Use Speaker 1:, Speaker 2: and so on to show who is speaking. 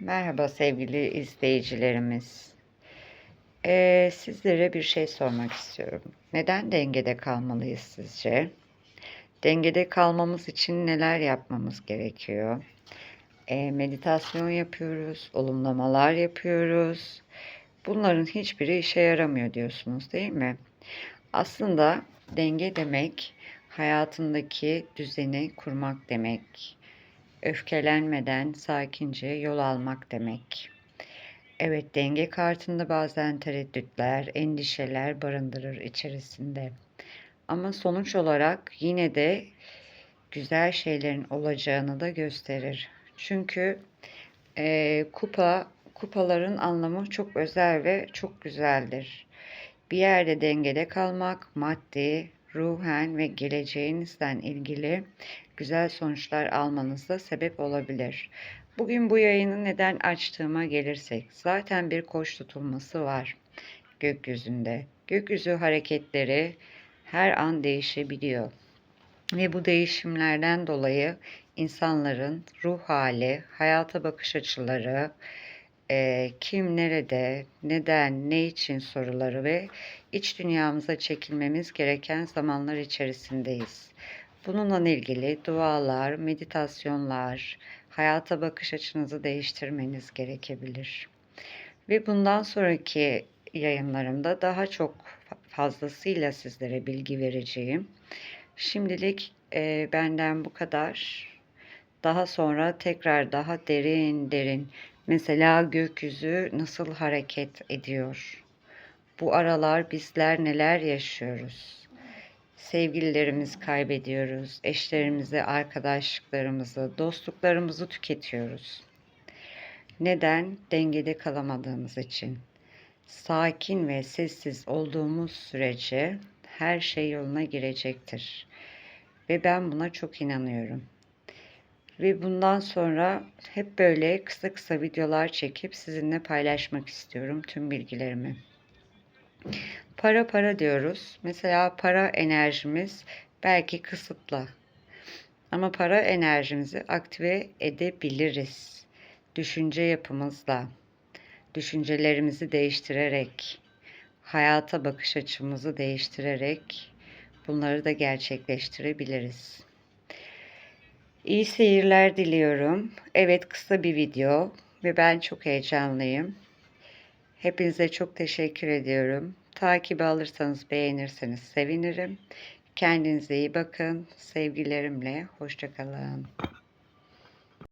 Speaker 1: Merhaba sevgili izleyicilerimiz. Ee, sizlere bir şey sormak istiyorum. Neden dengede kalmalıyız sizce? Dengede kalmamız için neler yapmamız gerekiyor? Ee, meditasyon yapıyoruz, olumlamalar yapıyoruz. Bunların hiçbiri işe yaramıyor diyorsunuz değil mi? Aslında denge demek hayatındaki düzeni kurmak demek öfkelenmeden sakince yol almak demek. Evet, denge kartında bazen tereddütler, endişeler barındırır içerisinde. Ama sonuç olarak yine de güzel şeylerin olacağını da gösterir. Çünkü e, kupa kupaların anlamı çok özel ve çok güzeldir. Bir yerde dengede kalmak, maddi, ruhen ve geleceğinizden ilgili güzel sonuçlar almanızda sebep olabilir. Bugün bu yayını neden açtığıma gelirsek, zaten bir koç tutulması var gökyüzünde. Gökyüzü hareketleri her an değişebiliyor. Ve bu değişimlerden dolayı insanların ruh hali, hayata bakış açıları, e, kim nerede, neden, ne için soruları ve iç dünyamıza çekilmemiz gereken zamanlar içerisindeyiz. Bununla ilgili dualar, meditasyonlar, hayata bakış açınızı değiştirmeniz gerekebilir. Ve bundan sonraki yayınlarımda daha çok fazlasıyla sizlere bilgi vereceğim. Şimdilik e, benden bu kadar. Daha sonra tekrar daha derin derin mesela gökyüzü nasıl hareket ediyor? Bu aralar bizler neler yaşıyoruz? sevgililerimizi kaybediyoruz, eşlerimizi, arkadaşlıklarımızı, dostluklarımızı tüketiyoruz. Neden? Dengede kalamadığımız için. Sakin ve sessiz olduğumuz sürece her şey yoluna girecektir. Ve ben buna çok inanıyorum. Ve bundan sonra hep böyle kısa kısa videolar çekip sizinle paylaşmak istiyorum tüm bilgilerimi. Para para diyoruz. Mesela para enerjimiz belki kısıtlı. Ama para enerjimizi aktive edebiliriz. Düşünce yapımızla, düşüncelerimizi değiştirerek, hayata bakış açımızı değiştirerek bunları da gerçekleştirebiliriz. İyi seyirler diliyorum. Evet kısa bir video ve ben çok heyecanlıyım. Hepinize çok teşekkür ediyorum. Takip alırsanız beğenirseniz sevinirim. Kendinize iyi bakın. Sevgilerimle hoşçakalın.